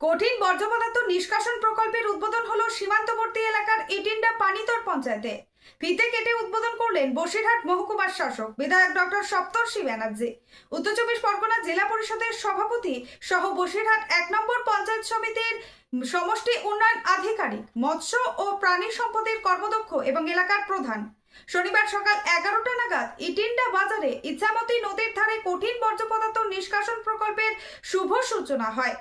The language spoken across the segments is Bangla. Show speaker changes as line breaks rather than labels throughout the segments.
কঠিন বর্জ্য পদার্থ নিষ্কাশন প্রকল্পের উদ্বোধন হলো সীমান্তবর্তী এলাকার ইটিন্ডা পানিতর পঞ্চায়েতে। ফিতে কেটে উদ্বোধন করলেন বসিরহাট মহকুমার শাসক, বিধায়ক ডক্টর সপ্তর্ষি ব্যানার্জি। উত্তর চব্বিশ পরগনা জেলা পরিষদের সভাপতি সহ বসিরহাট এক নম্বর পঞ্চায়েত সমিতির সমষ্টি উন্নয়ন আধিকারিক, মৎস্য ও প্রাণী সম্পদের কর্মদক্ষ এবং এলাকার প্রধান। শনিবার সকাল এগারোটা নাগাদ ইটিন্ডা বাজারে ইচ্ছামতি নদীর ধারে কঠিন বর্জ্য পদার্থ নিষ্কাশন প্রকল্পের শুভ সূচনা হয়।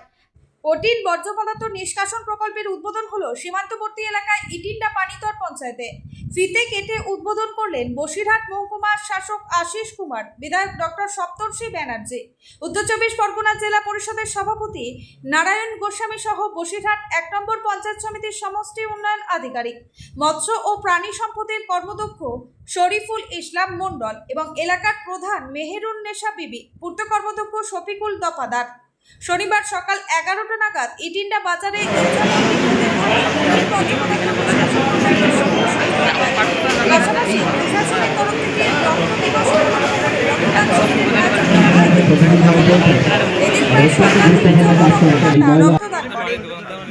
কঠিন বর্জ্য পদার্থ নিষ্কাশন প্রকল্পের উদ্বোধন হলো সীমান্তবর্তী এলাকায় ইটিন্ডা পানিতর পঞ্চায়েতে। ফিতে কেটে উদ্বোধন করলেন বসিরহাট মহকুমার শাসক আশিস কুমার, বিধায়ক ডক্টর সপ্তর্ষি ব্যানার্জি, উত্তর চব্বিশ পরগনা জেলা পরিষদের সভাপতি নারায়ণ গোস্বামী সহ বসিরহাট এক নম্বর পঞ্চায়েত সমিতির সমষ্টি উন্নয়ন আধিকারিক, মৎস্য ও প্রাণী সম্পদের কর্মদক্ষ শরীফুল ইসলাম মণ্ডল এবং এলাকার প্রধান মেহেরুন নেশা বিবি, পূর্ত কর্মদক্ষ শফিকুল দফাদার। শনিবার সকাল এগারোটা নাগাদ ইটিন্ডা বাজারে।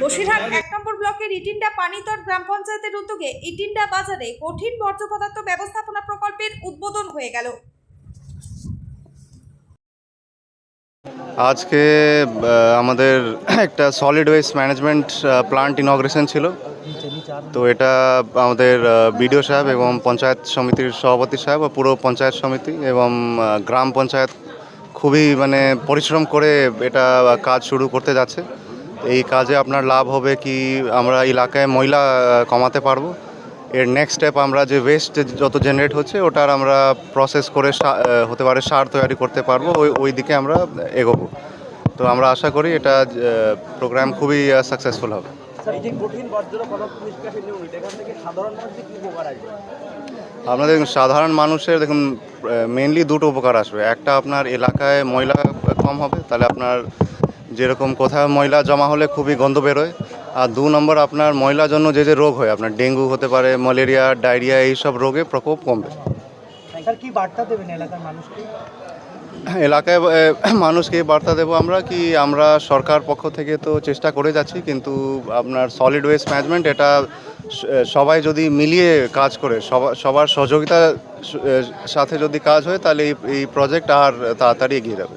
বসিরহাট এক নম্বর ব্লকের ইটিন্ডা পানিতর গ্রাম পঞ্চায়েতের উদ্যোগে ইটিন্ডা বাজারে কঠিন বর্জ্য পদার্থ ব্যবস্থাপনা প্রকল্পের উদ্বোধন হয়ে গেল
আজকে আমাদের একটা solid waste management plant inauguration ছিল। তো এটা আমাদের বিডিও সাহেব এবং পঞ্চায়েত সমিতির সভাপতি সাহেব ও পুরো পঞ্চায়েত সমিতি এবং গ্রাম পঞ্চায়েত খুবই মানে পরিশ্রম করে এটা কাজ শুরু করতে যাচ্ছে। এই কাজে আপনার লাভ হবে কি আমরা এলাকায় মহিলা কমাতে পারব। এর নেক্সট স্টেপ আমরা যে ওয়েস্ট যত জেনারেট হচ্ছে ওটার আমরা প্রসেস করে হতে পারে সার তৈরি করতে পারব ওই ওই দিকে আমরা এগোবো। তো আমরা আশা করি এটা প্রোগ্রাম খুবই সাকসেসফুল হবে। আপনাদের দেখুন সাধারণ মানুষের দেখুন মেনলি দুটো উপকার আসবে। একটা আপনার এলাকায় ময়লা কম হবে তাহলে আপনার যেরকম কোথাও ময়লা জমা হলে খুবই গন্ধ বেরোয়। আর দু নম্বর আপনার ময়লার জন্য যে যে রোগ হয় আপনার ডেঙ্গু হতে পারে ম্যালেরিয়া ডায়রিয়া এইসব রোগে প্রকোপ কমবে।
কি বার্তা দেবেন এলাকার মানুষকে?
এলাকায় মানুষকে বার্তা দেবো আমরা কি আমরা সরকার পক্ষ থেকে তো চেষ্টা করে যাচ্ছি কিন্তু আপনার সলিড ওয়েস্ট ম্যানেজমেন্ট এটা সবাই যদি মিলিয়ে কাজ করে সবা- সবার সহযোগিতার সাথে যদি কাজ হয় তাহলে এই এই প্রজেক্ট আর তাড়াতাড়ি এগিয়ে যাবে।